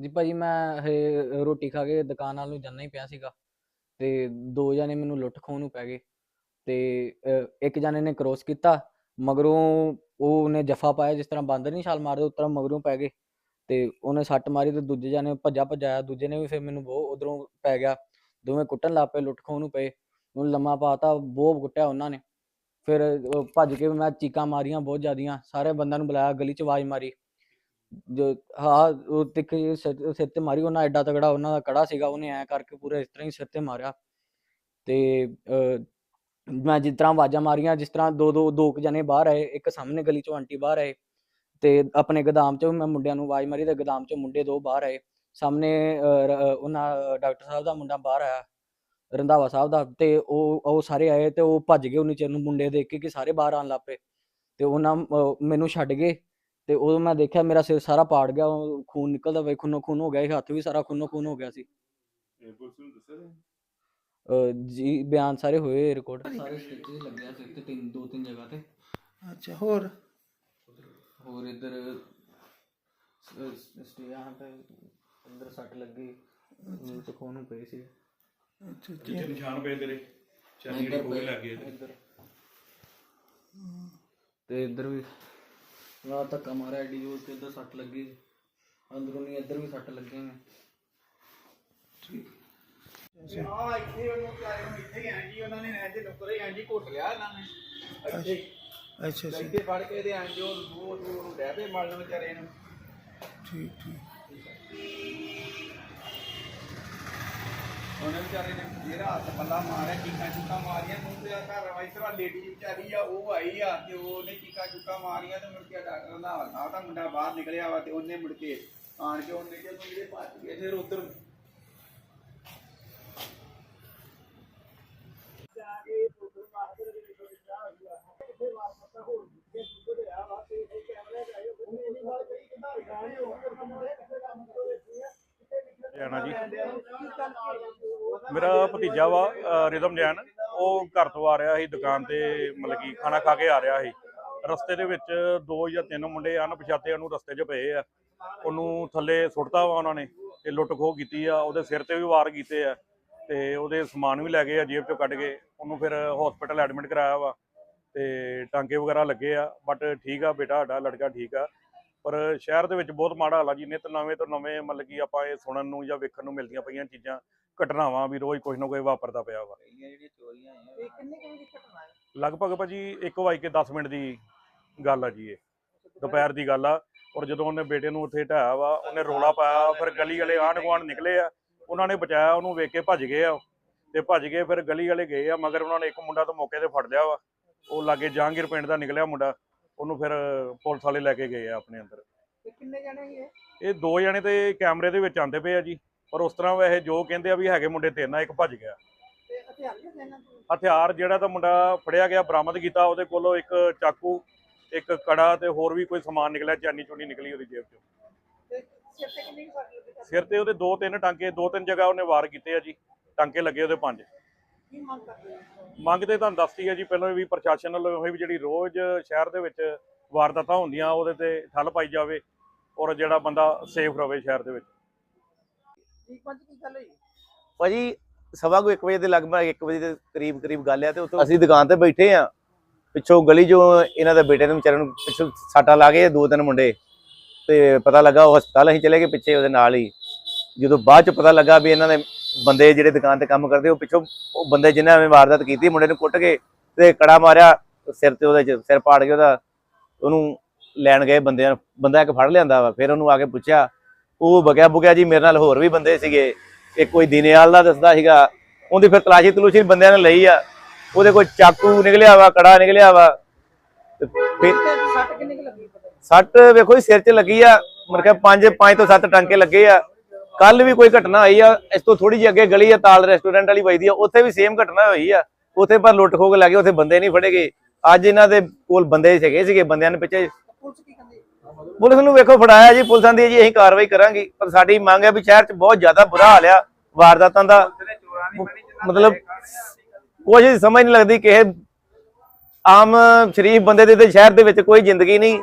ਜੀ ਭਾਜੀ ਮੈਂ ਹਜੇ ਰੋਟੀ ਖਾ ਕੇ ਦੁਕਾਨ ਵੱਲ ਨੂੰ ਜਾਣਾ ਹੀ ਪਿਆ ਸੀਗਾ ਤੇ ਦੋ ਜਣੇ ਮੈਨੂੰ ਲੁੱਟ ਖੋਹ ਨੂੰ ਪੈ ਗਏ ਤੇ ਅ, ਇੱਕ ਜਣੇ ਨੇ ਕ੍ਰੋਸ ਕੀਤਾ ਮਗਰੋਂ ਉਹਨੇ ਜੱਫਾ ਪਾਇਆ ਜਿਸ ਤਰ੍ਹਾਂ ਬਾਂਦਰ ਨਹੀਂ ਛਾਲ ਮਾਰਦੇ ਉਸ ਤਰ੍ਹਾਂ ਮਗਰੋਂ ਪੈ ਗਏ ਤੇ ਉਹਨੇ ਸੱਟ ਮਾਰੀ ਤੇ ਦੂਜੇ ਜਣੇ ਭੱਜਾ ਭੱਜਾਇਆ ਦੂਜੇ ਨੇ ਵੀ ਫਿਰ ਮੈਨੂੰ ਬਹੁਤ ਉਧਰੋਂ ਪੈ ਗਿਆ ਦੋਵੇਂ ਕੁੱਟਣ ਲੱਗ ਪਏ ਲੁੱਟ ਖੋਹ ਨੂੰ ਪਏ ਉਹਨੂੰ ਲੰਮਾ ਪਾਤਾ ਬਹੁਤ ਕੁੱਟਿਆ ਉਹਨਾਂ ਨੇ। ਫਿਰ ਉਹ ਭੱਜ ਕੇ ਮੈਂ ਚੀਕਾਂ ਮਾਰੀਆਂ ਬਹੁਤ ਜ਼ਿਆਦੀਆਂ ਸਾਰੇ ਬੰਦਿਆਂ ਨੂੰ ਬੁਲਾਇਆ ਗਲੀ ਚ ਆਵਾਜ਼ ਮਾਰੀ। ਜੋ ਹਾਂ ਉਹ ਤਿੱਖ ਜਿਹੀ ਸਿਰ ਸਿਰ ਤੇ ਮਾਰੀ ਉਹਨਾਂ ਐਡਾ ਤਗੜਾ ਉਹਨਾਂ ਦਾ ਕੜਾ ਸੀਗਾ ਉਹਨੇ ਐ ਕਰਕੇ ਪੂਰੇ ਇਸ ਤਰ੍ਹਾਂ ਹੀ ਸਿਰ ਤੇ ਮਾਰਿਆ। ਤੇ ਅਹ, ਮੈਂ ਜਿਸ ਤਰ੍ਹਾਂ ਆਵਾਜ਼ਾਂ ਮਾਰੀਆਂ ਜਿਸ ਤਰ੍ਹਾਂ ਦੋ ਦੋ ਦੋ ਕੁ ਜਣੇ ਬਾਹਰ ਆਏ ਇੱਕ ਸਾਹਮਣੇ ਗਲੀ ਚੋਂ ਆਂਟੀ ਬਾਹਰ ਆਏ ਤੇ ਆਪਣੇ ਗੋਦਾਮ ਚੋਂ ਮੈਂ ਮੁੰਡਿਆਂ ਨੂੰ ਆਵਾਜ਼ ਮਾਰੀ ਤੇ ਗੋਦਾਮ ਚੋਂ ਮੁੰਡੇ ਦੋ ਬਾਹਰ ਆਏ। ਸਾਹਮਣੇ ਅਹ, ਰ- ਅਹ, ਉਹਨਾਂ ਡਾਕਟਰ ਸਾਹਿਬ ਦਾ ਮੁੰਡਾ ਬਾਹਰ ਆਇਆ ਰੰਧਾਵਾ ਸਾਹਿਬ ਦਾ ਤੇ ਉਹ ਉਹ ਸਾਰੇ ਆਏ ਤੇ ਉਹ ਭੱਜ ਗਏ ਉਹਨੇ ਚਿਰ ਨੂੰ ਮੁੰਡੇ ਦੇਖ ਕੇ ਕਿ ਸਾਰੇ ਬਾਹਰ ਆਉਣ ਲੱਗ ਪਏ। ਤੇ ਉਹਨਾਂ ਅਹ, ਮੈਨੂੰ ਛੱਡ ਗਏ। ਤੇ ਉਦੋਂ ਮੈਂ ਦੇਖਿਆ ਮੇਰਾ ਸਿਰ ਸਾਰਾ ਪਾੜ ਗਿਆ ਉਹ ਖੂਨ ਨਿਕਲਦਾ ਵੇ ਖੂਨੋ ਖੂਨ ਹੋ ਗਿਆ ਸੀ ਹੱਥ ਵੀ ਸਾਰਾ ਖੂਨੋ ਖੂਨ ਹੋ ਗਿਆ ਸੀ। ਇਹ ਪੁਲਿਸ ਨੂੰ ਦੱਸਿਆ ਤੁਸੀਂ? ਅਹ, ਜੀ ਬਿਆਨ ਸਾਰੇ ਹੋਏ ਰਿਕਾਰਡ। ਸਾਰੇ ਸਟਿਚਸ ਲੱਗਿਆ ਸਿਰ ਤੇ ਤਿੰਨ ਦੋ ਤਿੰਨ ਜਗ੍ਹਾ ਤੇ। ਅੱਛਾ ਹੋਰ? ਹੋਰ ਇੱਧਰ ਸਟੇ ਆ ਤੇ ਅੰਦਰ ਸੱਟ ਲੱਗੀ ਮੂੰਹ ਤੇ ਖੂਨ ਪਏ ਸੀ। ਅੱਛਾ ਜਿੱਥੇ ਨਿਸ਼ਾਨ ਪਏ ਤੇਰੇ ਚਾਰੀ ਜਿਹੜੇ ਕੋਲ ਲੱਗ ਗਏ। ਤੇ। ਇੱਧਰ। ਤੇ ਇੱਧਰ ਵੀ ਨਾ ਧੱਕਾ ਮਾਰਿਆ ਐਡੀ ਜੋਰ ਤੇ ਇੱਧਰ ਸੱਟ ਲੱਗੀ। ਅੰਦਰੋਂ ਨਹੀਂ ਇੱਧਰ ਵੀ ਸੱਟ ਲੱਗੀਆਂ ਨੇ। ਆ ਇੱਥੇ ਉਹਨੂੰ ਨੂੰ ਇੱਥੇ ਆਂ ਜੀ ਉਹਨਾਂ ਨੇ ਐਂ ਜੇ ਨੁਕਰੇ ਆਂ ਜੀ ਘੁੱਟ ਲਿਆ ਇਹਨਾਂ ਨੇ। ਅੱਛਾ ਅੱਛਾ। ਇੱਥੇ ਫੜ ਕੇ ਤੇ ਆਂ ਜੋ ਉਹ ਨੂੰ ਡਹਿ ਪਏ ਮਲਣ ਵਿਚਾਰੇ ਨੂੰ। ਠੀਕ ਠੀਕ। ਉਹਨੇ ਵਿਚਾਰੇ ਨੇ ਜਿਹੜਾ ਹੱਥ ਪੱਲਾ ਮਾਰਿਆ, ਚੀਕਾਂ ਚੁੱਕਾਂ ਮਾਰੀਆਂ ਨੂੰ ਤੇ ਘਰ ਵਾਈ ਤਰ੍ਹਾਂ ਲੇਡੀ ਵਿਚਾਰੀ ਆ, ਉਹ ਆਈ ਆ ਤੇ ਉਹਨੇ ਚੀਕਾਂ ਚੁੱਕਾਂ ਮਾਰੀਆਂ ਤੇ ਮੁੜ ਕੇ ਡਾਕਟਰ ਦਾ ਆ ਤਾਂ ਮੁੰਡਾ ਬਾਹਰ ਨਿਕਲਿਆ ਵਾ ਤੇ ਉਹਨੇ ਮੁੜ ਕੇ ਆਣ ਕੇ ਉਹਨੇ ਕਿ ਜਿਹੜੇ ਭੱਜ ਗਏ ਫਿਰ ਉਧਰ। ਜੈਨਾ ਜੀ। ਮੇਰਾ ਭਤੀਜਾ ਵਾ ਅ, ਰਿਦਮ ਜੈਨ ਉਹ ਘਰ ਤੋਂ ਆ ਰਿਹਾ ਸੀ ਦੁਕਾਨ ਤੇ ਮਤਲਬ ਕਿ ਖਾਣਾ ਖਾ ਕੇ ਆ ਰਿਹਾ ਸੀ। ਰਸਤੇ ਦੇ ਵਿੱਚ ਦੋ ਜਾਂ ਤਿੰਨ ਮੁੰਡੇ ਅਣਪਛਾਤੇ ਉਹਨੂੰ ਰਸਤੇ 'ਚ ਪਏ ਆ। ਉਹਨੂੰ ਥੱਲੇ ਸੁੱਟਤਾ ਵਾ ਉਹਨਾਂ ਨੇ ਤੇ ਲੁੱਟ ਖੋਹ ਕੀਤੀ ਆ ਉਹਦੇ ਸਿਰ ਤੇ ਵੀ ਵਾਰ ਕੀਤੇ ਆ ਤੇ ਉਹਦੇ ਸਮਾਨ ਵੀ ਲੈ ਗਏ ਆ ਜੇਬ 'ਚੋਂ ਕੱਢ ਕੇ ਉਹਨੂੰ ਫਿਰ ਹਸਪੀਟਲ ਐਡਮਿਟ ਕਰਾਇਆ ਵਾ ਤੇ ਟਾਂਕੇ ਵਗੈਰਾ ਲੱਗੇ ਆ ਬਟ ਠੀਕ ਆ ਬੇਟਾ ਸਾਡਾ ਲੜਕਾ ਠੀਕ ਆ। ਪਰ ਸ਼ਹਿਰ ਦੇ ਵਿੱਚ ਬਹੁਤ ਮਾੜਾ ਹਾਲ ਆ ਜੀ। ਨਿਤ ਨਵੇਂ ਤੋਂ ਨਵੇਂ ਮਤਲਬ ਕਿ ਆਪਾਂ ਇਹ ਸੁਣਨ ਨੂੰ ਜਾਂ ਵੇਖਣ ਨੂੰ ਮਿਲਦੀਆਂ ਪਈਆਂ ਚੀਜ਼ਾਂ ਘਟਨਾਵਾਂ ਵੀ ਰੋਜ਼ ਕੁਝ ਨਾ ਕੋਈ ਵਾਪਰਦਾ ਪਿਆ ਵਾ। ਇਹ ਕਿੰਨੇ ਕਿੰਨੇ ਦੀ ਘਟਨਾ ਹੈ? ਲਗਭਗ ਭਾਜੀ 1:10 ਮਿੰਟ ਦੀ ਗੱਲ ਆ ਜੀ ਇਹ। ਦੁਪਹਿਰ ਦੀ ਗੱਲ ਆ ਔਰ ਜਦੋਂ ਉਹਨੇ ਬੇਟੇ ਨੂੰ ਉੱਥੇ ਢਾਇਆ ਵਾ ਉਹਨੇ ਰੋਲਾ ਪਾਇਆ ਫਿਰ ਗਲੀ ਵਾਲੇ ਆਂਢ ਗੁਆਂਢ ਨਿਕਲੇ ਆ। ਉਹਨਾਂ ਨੇ ਬਚਾਇਆ ਉਹਨੂੰ ਵੇਖ ਕੇ ਭੱਜ ਗਏ ਆ ਤੇ ਭੱਜ ਕੇ ਫਿਰ ਗਲੀ ਵਾਲੇ ਗਏ ਆ ਮਗਰ ਉਹਨਾਂ ਨੇ ਇੱਕ ਮੁੰਡਾ ਤਾਂ ਮੌਕੇ ਤੇ ਫੜ ਲਿਆ ਵਾ। ਉਹ ਲਾਗੇ ਜਹਾਂਗੀਰ ਪਿੰਡ ਦਾ ਨਿਕਲਿਆ ਮੁੰਡਾ। ਉਹਨੂੰ ਫਿਰ ਪੁਲਿਸ ਵਾਲੇ ਲੈ ਕੇ ਗਏ ਆ ਆਪਣੇ ਅੰਦਰ। ਤੇ ਕਿੰਨੇ ਜਣੇ ਸੀ ਇਹ? ਇਹ ਦੋ ਜਣੇ ਤੇ ਕੈਮਰੇ ਦੇ ਵਿੱਚ ਆਂਦੇ ਪਏ ਆ ਜੀ। ਪਰ ਉਸ ਤਰ੍ਹਾਂ ਵੈਸੇ ਜੋ ਕਹਿੰਦੇ ਆ ਵੀ ਹੈਗੇ ਮੁੰਡੇ ਤਿੰਨ ਆ ਇੱਕ ਭੱਜ ਗਿਆ। ਤੇ ਹਥਿਆਰ ਵੀ ਸੀ ਇਹਨਾਂ ਕੋਲ ਹਥਿਆਰ ਜਿਹੜਾ ਤਾਂ ਮੁੰਡਾ ਫੜਿਆ ਗਿਆ ਬਰਾਮਦ ਕੀਤਾ ਉਹਦੇ ਕੋਲੋਂ ਇੱਕ ਚਾਕੂ ਇੱਕ ਕੜਾ ਤੇ ਹੋਰ ਵੀ ਕੋਈ ਸਮਾਨ ਨਿਕਲਿਆ ਚਾਨੀ ਚੂਨੀ ਨਿਕਲੀ ਉਹਦੀ ਜੇਬ ਚੋਂ। ਤੇ ਸਿਰ ਤੇ ਕਿੰਨੀ ਕੁ ਸੱਟ ਲੱਗੀ ਸਿਰ ਤੇ ਉਹਦੇ ਦੋ ਤਿੰਨ ਟਾਂਕੇ ਦੋ ਤਿੰਨ ਜਗ੍ਹਾ ਉਹਨੇ ਵਾਰ ਕੀਤੇ ਆ ਜੀ। ਟਾਂਕੇ ਲੱਗੇ ਉਹਦੇ ਪੰਜ। ਮੰਗ ਹੋ ਤੇ ਤੁਹਾਨੂੰ ਦੱਸਤੀ ਹੈ ਜੀ ਪਹਿਲਾਂ ਵੀ ਪ੍ਰਸ਼ਾਸਨ ਵੱਲੋਂ ਹੋਈ ਵੀ ਜਿਹੜੀ ਰੋਜ਼ ਸ਼ਹਿਰ ਦੇ ਵਿੱਚ ਵਾਰਦਾਤਾਂ ਹੁੰਦੀਆਂ ਉਹਦੇ ਤੇ ਠੱਲ ਪਾਈ ਜਾਵੇ ਔਰ ਜਿਹੜਾ ਬੰਦਾ ਸੇਫ ਰਵੇ ਸ਼ਹਿਰ ਦੇ ਵਿੱਚ। ਜੀ ਭਾਜੀ ਸਵਾ ਕੋ 1 ਵਜੇ ਦੇ ਲਗਭਗ 1 ਵਜੇ ਦੇ ਕਰੀਬ ਕਰੀਬ ਗੱਲ ਆ ਤੇ ਉੱਥੋਂ ਅਸੀਂ ਦੁਕਾਨ ਤੇ ਬੈਠੇ ਆ ਪਿੱਛੋਂ ਗਲੀ ਚੋਂ ਇਹਨਾਂ ਦੇ ਬੇਟੇ ਨੂੰ ਵਿਚਾਰੇ ਨੂੰ ਪਿੱਛੋਂ ਸਾਟਾ ਲਾ ਗਏ ਦੋ ਤਿੰਨ ਮੁੰਡੇ ਤੇ ਪਤਾ ਲੱਗਾ ਉਹ ਹਸਪਤਾਲ ਅਸੀਂ ਚਲੇ ਗਏ ਪਿੱਛੇ ਉਹਦੇ ਨਾਲ ਹੀ। ਜਦੋਂ ਬਾਅਦ ਚ ਪਤਾ ਲੱਗਾ ਵੀ ਇਹਨਾਂ ਦੇ ਬੰਦੇ ਜਿਹੜੇ ਦੁਕਾਨ ਤੇ ਕੰਮ ਕਰਦੇ ਉਹ ਪਿੱਛੋਂ ਉਹ ਬੰਦੇ ਜਿਨ੍ਹਾਂ ਨੇ ਵਾਰਦਾਤ ਕੀਤੀ ਮੁੰਡੇ ਨੂੰ ਕੁੱਟ ਕੇ ਤੇ ਕੜਾ ਮਾਰਿਆ ਸਿਰ ਤੇ ਉਹਦੇ ਸਿਰ ਪਾੜ ਗਿਆ ਉਹਦਾ ਉਹਨੂੰ ਲੈਣ ਗਏ ਬੰਦਿਆਂ ਬੰਦਾ ਇੱਕ ਫੜ ਲਿਆਂਦਾ ਵਾ ਫਿਰ ਉਹਨੂੰ ਆ ਕੇ ਪੁੱਛਿਆ ਉਹ ਬਗਿਆ ਬੁਗਿਆ ਜੀ ਮੇਰੇ ਨਾਲ ਹੋਰ ਵੀ ਬੰਦੇ ਸੀਗੇ ਇੱਕ ਕੋਈ ਦਿਨੇਵਾਲ ਦਾ ਦੱਸਦਾ ਸੀਗਾ ਉਹਦੀ ਫਿਰ ਤਲਾਸ਼ੀ ਤਲੂਸ਼ੀ ਬੰਦਿਆਂ ਨੇ ਲਈ ਆ ਉਹਦੇ ਕੋਈ ਚਾਕੂ ਨਿਕਲਿਆ ਵਾ ਕੜਾ ਨਿਕਲਿਆ ਵਾ ਫਿਰ ਸੱਟ ਕਿੰਨੀ ਕੁ ਲੱਗੀ? ਸੱਟ ਵੇਖੋ ਜੀ ਸਿਰ 'ਚ ਲੱਗੀ ਆ ਮਤਲਬ ਕਿ ਪੰਜ ਪੰਜ ਤੋਂ ਸੱਤ ਟਾਂਕੇ ਲੱਗੇ ਆ ਕੱਲ ਵੀ ਕੋਈ ਘਟਨਾ ਹੋਈ ਆ, ਇਸ ਤੋਂ ਥੋੜੀ ਜਿਹੀ ਅੱਗੇ ਗਲੀ ਆ, ਤਾਲ ਰੈਸਟੋਰੈਂਟ ਵਾਲੀ ਵਜਦੀ ਆ, ਉੱਥੇ ਵੀ ਸੇਮ ਘਟਨਾ ਹੋਈ ਆ। ਉੱਥੇ ਪਰ ਲੁੱਟ ਖੋਹ ਲੱਗੇ ਉੱਥੇ ਬੰਦੇ ਨਹੀਂ ਫੜੇ ਗਏ। ਅੱਜ ਇਹਨਾਂ ਦੇ ਕੋਲ ਬੰਦੇ ਸੀਗੇ ਸੀਗੇ ਬੰਦਿਆਂ ਨੇ ਪਿੱਛੇ। ਪੁਲਿਸ ਨੂੰ ਵੇਖੋ, ਫੜਾਇਆ ਜੀ, ਪੁਲਿਸਾਂ ਦੀ ਜੀ, ਅਸੀਂ ਕਾਰਵਾਈ ਕਰਾਂਗੇ। ਪਰ ਸਾਡੀ ਮੰਗ ਹੈ ਵੀ ਸ਼ਹਿਰ 'ਚ ਬਹੁਤ ਜ਼ਿਆਦਾ ਬੁਰਾ ਹਾਲ ਆ, ਵਾਰਦਾਤਾਂ ਦਾ। ਮਤਲਬ ਕੁਝ ਸਮਝ ਨਹੀਂ ਲੱਗਦੀ ਕਿ ਆਮ ਸ਼ਰੀਫ ਬੰਦੇ ਦੇ ਤੇ ਸ਼ਹਿਰ ਦੇ ਵਿੱਚ ਕੋਈ ਜ਼ਿੰਦਗੀ ਨਹੀਂ।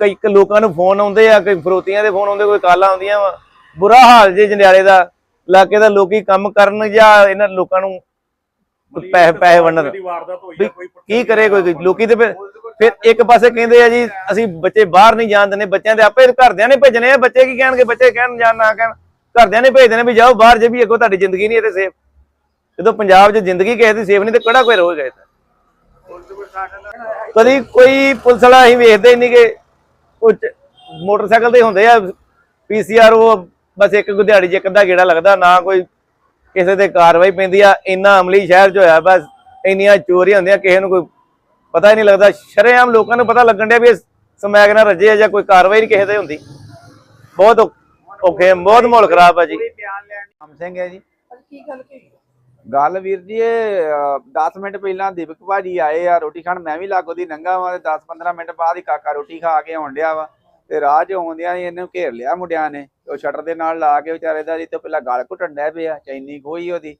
ਕਈ ਲੋਕਾਂ ਨੂੰ ਫੋਨ ਆਉਂਦੇ ਆ, ਕਈ ਫਰੋਤੀਆਂ ਦੇ ਫੋਨ ਆਉਂਦੇ, ਕੋਈ ਕਾਲਾਂ ਆਉਂਦੀਆਂ ਵਾ। ਬੁਰਾ ਹਾਲ ਜੇ ਜੰਡਿਆਲੇ ਦਾ ਇਲਾਕੇ ਦਾ ਲੋਕੀ ਕੰਮ ਕਰਨ ਜਾਂ ਇਹਨਾਂ ਲੋਕਾਂ ਨੂੰ ਪੈਸੇ ਪੈਸੇ ਵੰਡਣ। ਕੀ ਕਰੇ ਕੋਈ ਲੋਕੀ ਤੇ ਫਿਰ ਇੱਕ ਪਾਸੇ ਕਹਿੰਦੇ ਆ ਜੀ ਅਸੀਂ ਬੱਚੇ ਬਾਹਰ ਨਹੀਂ ਜਾਣ ਦਿੰਦੇ ਬੱਚਿਆਂ ਦੇ ਆਪੇ ਘਰਦਿਆਂ ਨੇ ਭੇਜਣੇ ਆ ਬੱਚੇ ਕੀ ਕਹਿਣਗੇ ਬੱਚੇ ਕਹਿਣ ਜਾਣ ਨਾ ਕਹਿਣ ਘਰਦਿਆਂ ਨੇ ਭੇਜਦੇ ਨੇ ਵੀ ਜਾਓ ਬਾਹਰ ਜੇ ਵੀ ਅੱਗੋਂ ਤੁਹਾਡੀ ਜ਼ਿੰਦਗੀ ਨਹੀਂ ਇੱਥੇ ਸੇਫ ਜਦੋਂ ਪੰਜਾਬ 'ਚ ਜ਼ਿੰਦਗੀ ਕਿਸੇ ਦੀ ਸੇਫ ਨਹੀਂ ਤੇ ਕਿਹੜਾ ਕੋਈ ਰਹੇਗਾ ਇੱਥੇ? ਕਦੀ ਕੋਈ ਪੁਲਿਸ ਵਾਲਾ ਅਸੀਂ ਵੇਖਦੇ ਨਹੀਂ ਕਿ ਕੁਝ ਮੋਟਰਸਾਈਕਲ ਤੇ ਹੁੰਦੇ ਆ ਪੀਸੀਆਰ ਉਹ ਬਸ ਇੱਕ ਗੁਦਿਹਾੜੀ 'ਚ ਇੱਕ ਅੱਧਾ ਗੇੜਾ ਲੱਗਦਾ ਨਾ ਕੋਈ ਕਿਸੇ ਤੇ ਕਾਰਵਾਈ ਪੈਂਦੀ ਆ ਇੰਨਾ ਅਮਲੀ ਸ਼ਹਿਰ 'ਚ ਹੋਇਆ ਬਸ ਇੰਨੀਆਂ ਚੋਰੀਆਂ ਹੁੰਦੀਆਂ ਕਿਸੇ ਨੂੰ ਕੋਈ ਪਤਾ ਹੀ ਨਹੀਂ ਲੱਗਦਾ। ਸ਼ਰੇਆਮ ਲੋਕਾਂ ਨੂੰ ਪਤਾ ਲੱਗਣ ਡਿਆ ਵੀ ਇਹ ਸਮੈਕ ਨਾਲ ਰੱਜੇ ਆ ਜਾਂ ਕੋਈ ਕਾਰਵਾਈ ਨਹੀਂ ਕਿਸੇ ਤੇ ਹੁੰਦੀ। ਬਹੁਤ ਔਖੇ ਬਹੁਤ ਮਾਹੌਲ ਖਰਾਬ ਆ ਜੀ। ਰਾਮ ਸਿੰਘ ਹੈ ਜੀ। ਕੀ ਗੱਲ ਕੀ ਗੱਲ ਵੀਰ ਜੀ ਇਹ 10 ਮਿੰਟ ਪਹਿਲਾਂ ਦੀਪਕ ਭਾਜੀ ਆਏ ਆ ਰੋਟੀ ਖਾਣ ਮੈਂ ਵੀ ਲਾਗੋ ਦੀ ਨੰਗਾ ਵਾ ਤੇ 10-15 ਮਿੰਟ ਬਾਅਦ ਹੀ ਕਾਕਾ ਰੋਟੀ ਖਾ ਕੇ ਆਉਣ ਡਿਆ ਵਾ। ਤੇ ਰਾਹ 'ਚ ਆਉਂਦਿਆਂ ਹੀ ਇਹਨੂੰ ਘੇਰ ਲਿਆ ਮੁੰਡਿਆਂ ਨੇ ਉਹ ਸ਼ਟਰ ਦੇ ਨਾਲ ਲਾ ਕੇ ਵਿਚਾਰੇ ਦਾ ਜੀ ਤੋਂ ਪਹਿਲਾਂ ਗਲ ਘੁੱਟਣ ਡੈ ਪਿਆ ਚੈਨੀ ਖੋਈ ਉਹਦੀ।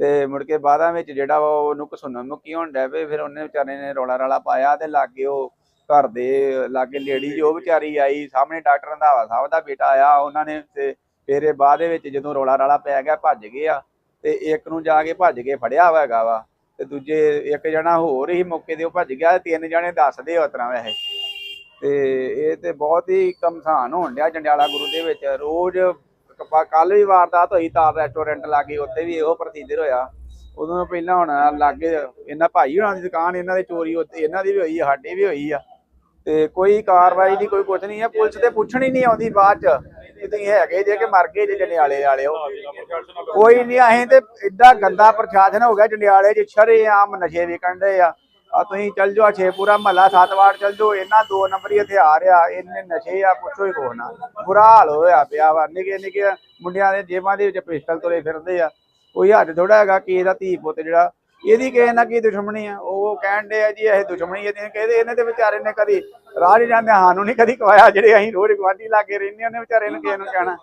ਤੇ ਮੁੜ ਕੇ ਬਾਅਦਾਂ ਵਿੱਚ ਜਿਹੜਾ ਵਾ ਉਹਨੂੰ ਕਸੁੰਨ ਮੁੱਕੀ ਹੋਣ ਡੈ ਪਏ, ਫਿਰ ਉਹਨੇ ਵਿਚਾਰੇ ਨੇ ਰੋਲਾ ਰਾਲਾ ਪਾਇਆ ਤੇ ਲਾਗੇ ਉਹ ਘਰ ਦੇ, ਲਾਗੇ ਲੇਡੀ ਉਹ ਵਿਚਾਰੀ ਆਈ, ਸਾਹਮਣੇ ਡਾਕਟਰ ਰੰਧਾਵਾ ਸਾਹਿਬ ਦਾ ਬੇਟਾ ਆਇਆ, ਉਹਨਾਂ ਨੇ ਤੇ ਫਿਰ ਬਾਅਦ ਦੇ ਵਿੱਚ ਜਦੋਂ ਰੋਲਾ ਰਾਲਾ ਪੈ ਗਿਆ, ਭੱਜ ਗਿਆ ਤੇ ਇੱਕ ਨੂੰ ਜਾ ਕੇ ਭੱਜ ਕੇ ਫੜਿਆ ਵਾ ਹੈਗਾ ਵਾ ਤੇ ਦੂਜੇ ਇੱਕ ਜਣਾ ਹੋਰ ਹੀ ਮੌਕੇ ਤੇ ਉਹ ਭੱਜ ਗਿਆ, ਤਿੰਨ ਜਣੇ ਦੱਸਦੇ ਉਸ ਤਰ੍ਹਾਂ ਵੈਸੇ। ਤੇ ਇਹ ਤੇ ਬਹੁਤ ਹੀ ਕਮਸਾਨ ਹੋਣ ਡਿਆ ਜੰਡਿਆਲਾ ਗੁਰੂ ਦੇ ਵਿੱਚ। ਰੋਜ਼ ਕੱਲ ਵੀ ਵਾਰਦਾਤ ਹੋਈ, ਤਾਰ ਰੈਸਟੋਰੈਂਟ ਲਾਗੇ, ਉੱਥੇ ਵੀ ਇਹੋ ਪ੍ਰਤੀਦਰ ਹੋਇਆ। ਉਦੋਂ ਪਹਿਲਾਂ ਹੁਣ ਲਾਗੇ ਇਹਨਾਂ ਭਾਈ ਹੋਣਾ ਦੀ ਦੁਕਾਨ, ਇਹਨਾਂ ਦੀ ਚੋਰੀ ਉੱਤੇ ਇਹਨਾਂ ਦੀ ਵੀ ਹੋਈ ਆ, ਸਾਡੀ ਵੀ ਹੋਈ ਆ। ਤੇ ਕੋਈ ਕਾਰਵਾਈ ਦੀ ਕੋਈ ਕੁਝ ਨਹੀਂ ਆ, ਪੁਲਿਸ ਤੇ ਪੁੱਛਣ ਹੀ ਨਹੀਂ ਆਉਂਦੀ ਬਾਅਦ ਚ ਤੁਸੀਂ ਹੈਗੇ ਜੇ ਕਿ ਮਰ ਗਏ ਜੇ ਜੰਡਿਆਲੇ ਵਾਲਿਓ ਕੋਈ ਨਹੀਂ, ਅਸੀਂ ਤੇ ਏਡਾ ਗੰਦਾ ਪ੍ਰਸ਼ਾਸਨ ਹੋ ਗਿਆ, ਜੰਡਿਆਲੇ 'ਚ ਸ਼ਰੇਆਮ ਨਸ਼ੇ ਵਿਕਣ ਦੇ ਆ। ਆ ਤੁਸੀਂ ਚੱਲ ਜਾਓ ਛੇਪੂਰਾ ਮਹੱਲਾ ਸਤਵਾੜ ਚੱਲ ਜਾਓ, ਇਹਨਾਂ ਦੋ ਨੰਬਰੀ ਹਥਿਆਰ ਆ ਇਹਨੇ ਨਸ਼ੇ ਆ, ਪੁੱਛੋ ਹੀ ਕੋਹ ਨਾ। ਬੁਰਾ ਹਾਲ ਹੋਇਆ ਪਿਆ ਵਾ, ਨਿੱਕੇ ਨਿੱਕੇ ਮੁੰਡਿਆਂ ਦੇ ਜੇਬਾਂ ਦੇ ਵਿੱਚ ਪਿਸਟਲ ਤੁਰੇ ਫਿਰਦੇ ਆ। ਕੋਈ ਹੱਦ ਥੋੜਾ ਹੈਗਾ ਕਿ ਇਹਦਾ ਧੀ ਪੁੱਤ ਜਿਹੜਾ, ਇਹਦੀ ਕਿਸੇ ਨਾਲ ਕੀ ਦੁਸ਼ਮਣੀ ਆ। ਉਹ ਕਹਿਣ ਦੇ ਆ ਜੀ, ਇਹ ਦੁਸ਼ਮਣੀ ਇਹਦੀ ਕਹਿੰਦੇ ਇਹਨੇ ਤੇ ਵਿਚਾਰੇ ਨੇ ਕਦੀ ਰਾਹ ਨਹੀਂ ਜਾਂਦੇ ਸਾਨੂੰ ਨਹੀਂ ਕਦੀ ਕਵਾਇਆ ਜਿਹੜੇ ਅਸੀਂ ਰੋਜ਼ ਗਵਾਂਢੀ ਲਾਗੇ ਰਹਿੰਦੇ ਉਹਨੇ ਵਿਚਾਰੇ ਨੂੰ ਕਿਸੇ ਨੂੰ ਕਹਿਣਾ।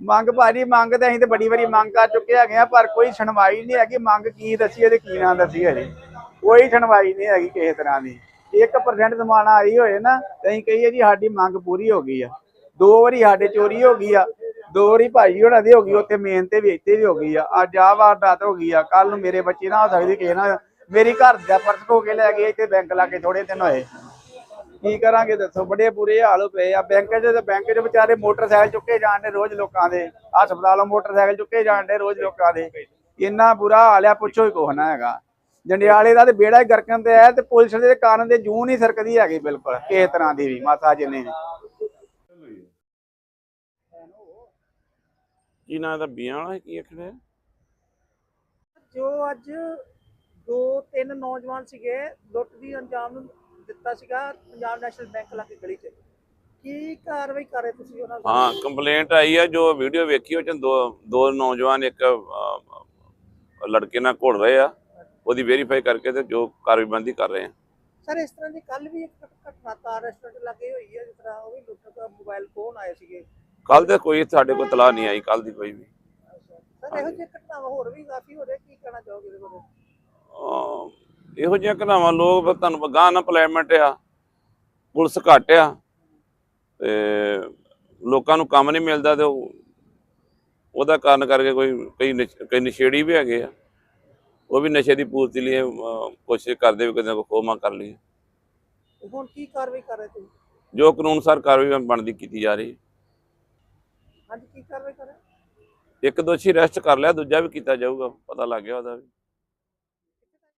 ਮੰਗ ਭਾਜੀ, ਮੰਗ ਤੇ ਅਸੀਂ ਤੇ ਬੜੀ ਵਾਰੀ ਮੰਗ ਕਰ ਚੁੱਕੇ ਹੈਗੇ ਆ, ਪਰ ਕੋਈ ਸੁਣਵਾਈ ਨਹੀਂ ਹੈਗੀ। ਮੰਗ ਕੀ ਦੱਸੀਏ ਤੇ ਕੀ ਨਾ ਦੱਸੀਏ ਜੀ। ਕੋਈ ਸੁਣਵਾਈ ਨਹੀਂ ਹੈਗੀ ਕਿਸੇ ਤਰ੍ਹਾਂ ਦੀ। 1% ਜ਼ਮਾਨਾ ਆਈ ਹੋਏ ਨਾ ਅਸੀਂ ਕਹੀਏ ਜੀ ਸਾਡੀ ਮੰਗ ਪੂਰੀ ਹੋ ਗਈ ਆ। ਦੋ ਵਾਰੀ ਸਾਡੇ ਚੋਰੀ ਹੋ ਗਈ ਆ, ਦੋ ਵਾਰੀ ਭਾਈ ਹੋਣਾ ਦੀ ਹੋ ਗਈ, ਉੱਥੇ ਮੇਨ ਤੇ ਵੀ ਇੱਥੇ ਵੀ ਹੋ ਗਈ ਆ। ਅੱਜ ਆ ਵਾਰਦਾਤ ਹੋ ਗਈ ਆ ਕੱਲ ਨੂੰ ਮੇਰੇ ਬੱਚੇ ਨਾ ਹੋ ਸਕਦੀ ਕਿਸੇ ਨਾਲ। ਮੇਰੀ ਘਰ ਦਾ ਪਰਸ ਖੋ ਕੇ ਲੈ ਗਏ, ਇੱਥੇ ਬੈਂਕ ਲਾ ਕੇ ਥੋੜੇ ਦਿਨ ਹੋਏ। ਕੀ ਕਰਾਂਗੇ ਦੱਸੋ? ਬੜੇ ਬੁਰੇ ਹਾਲ ਪਏ ਆ। ਬੈਂਕ 'ਚ ਤੇ ਬੈਂਕ 'ਚ ਵਿਚਾਰੇ ਮੋਟਰਸਾਈਕਲ ਚੁੱਕੇ ਜਾਣ ਦੇ ਰੋਜ਼ ਲੋਕਾਂ ਦੇ। ਹਸਪਤਾਲੋਂ ਮੋਟਰਸਾਈਕਲ ਚੁੱਕੇ ਜਾਣ ਦੇ ਰੋਜ਼ ਲੋਕਾਂ ਦੇ। ਇੰਨਾ ਬੁਰਾ ਹਾਲ ਆ, ਪੁੱਛੋ ਹੀ ਕੁਛ ਨਾ ਹੈਗਾ। ਜੰਡਿਆਲੇ ਦਾ ਤੇ ਬੇੜਾ ਹੀ ਗਰਕਣ ਤੇ ਹੈ ਤੇ ਪੁਲਿਸ ਦੇ ਕਾਰਨ ਦੇ ਜੂੰ ਨਹੀਂ ਸਰਕਦੀ ਹੈਗੀ ਬਿਲਕੁਲ ਕਿਸੇ ਤਰ੍ਹਾਂ ਦੀ ਵੀ ਮਾਤਾ ਜਿੰਨੇ ਵੀ ਕੀ ਨਾਂ ਦਾ ਬੀਆਂ ਵਾਲਾ ਕੀ ਆਖਦੇ ਜੋ ਅੱਜ ਦੋ ਤਿੰਨ ਨੌਜਵਾਨ ਸੀਗੇ ਲੁੱਟ ਦੀ ਅੰਜਾਮ ਨੂੰ ਦਿੱਤਾ ਸੀਗਾ ਪੰਜਾਬ ਨੈਸ਼ਨਲ ਬੈਂਕ ਲਾਗੇ ਗਲੀ 'ਚ। ਕੀ ਕਾਰਵਾਈ ਕਰ ਰਹੇ ਤੁਸੀਂ ਉਹਨਾਂ ਦੇ? ਹਾਂ ਕੰਪਲੇਂਟ ਆਈ ਹੈ ਜੋ ਵੀਡੀਓ ਵੇਖੀ ਉਹ ਚ ਦੋ ਦੋ ਨੌਜਵਾਨ ਇੱਕ ਲੜਕੇ ਨਾਲ ਘੁਲ ਰਹੇ ਆ। ਉਹਦੀ ਵੈਰੀਫਾਈ ਕਰਕੇ ਤੇ ਜੋ ਕਾਰਵਾਈਬੰਦੀ ਕਰ ਰਹੇ ਆ। ਸਰ ਇਸ ਤਰ੍ਹਾਂ ਦੀ ਕੱਲ ਵੀ ਇੱਕ ਘਟ- ਘਟਨਾ ਤਾਰ ਰੈਸਟੋਰੈਂਟ ਲੱਗੇ ਹੋਈ ਹੈ ਜਿਸ ਤਰ੍ਹਾਂ ਉਹ ਵੀ ਲੁੱਟ ਦਾ ਮੋਬਾਈਲ ਫੋਨ ਆਏ ਸੀਗੇ। ਕੱਲ ਤੇ ਕੋਈ ਸਾਡੇ ਕੋਲ ਤਲਾਹ ਨਹੀਂ ਆਈ ਕੱਲ ਦੀ ਕੋਈ ਵੀ। ਸਰ ਇਹੋ ਜਿਹੀ ਘਟਨਾਵਾਂ ਹੋਰ ਵੀ ਕਾਫੀ ਹੋ ਰਹੀਆਂ ਕੀ ਕਹਿਣਾ ਚਾਹੋਗੇ ਇਹਦੇ ਬਾਰੇ? ਇਹੋ ਜਿਹੀਆਂ ਘਟਨਾਵਾਂ ਲੋਕ ਤੁਹਾਨੂੰ ਗਾਂ ਅਨਪਲਾਇਮੈਂਟ ਆ ਪੁਲਿਸ ਘੱਟ ਆ ਤੇ ਲੋਕਾਂ ਨੂੰ ਕੰਮ ਨਹੀਂ ਮਿਲਦਾ ਤੇ ਉਹ ਉਹਦਾ ਕਾਰਨ ਕਰਕੇ ਕੋਈ ਕਈ ਕਈ ਨਸ਼ੇੜੀ ਵੀ ਹੈਗੇ ਆ। ਉਹ ਵੀ ਨਸ਼ੇ ਦੀ ਪੂਰਤੀ ਲਈ ਅਹ, ਕੋਸ਼ਿਸ਼ ਕਰਦੇ ਵੀ ਕਿਤੇ ਖੋਮਾ ਕਰ ਲਈਏ। ਹੁਣ ਕੀ ਕਾਰਵਾਈ ਕਰ ਰਹੇ ਤੁਸੀਂ? ਜੋ ਕਾਨੂੰਨ ਅਨੁਸਾਰ ਕਾਰਵਾਈ ਬਣਦੀ ਕੀਤੀ ਜਾ ਰਹੀ ਹੈ। ਹਾਂਜੀ ਕੀ ਕਾਰਵਾਈ ਕਰ ਰਹੇ ਇੱਕ ਦੋਸ਼ੀ ਅਰੈਸਟ ਕਰ ਲਿਆ ਦੂਜਾ ਵੀ ਕੀਤਾ ਜਾਊਗਾ ਪਤਾ ਲੱਗ ਗਿਆ ਉਹਦਾ ਵੀ।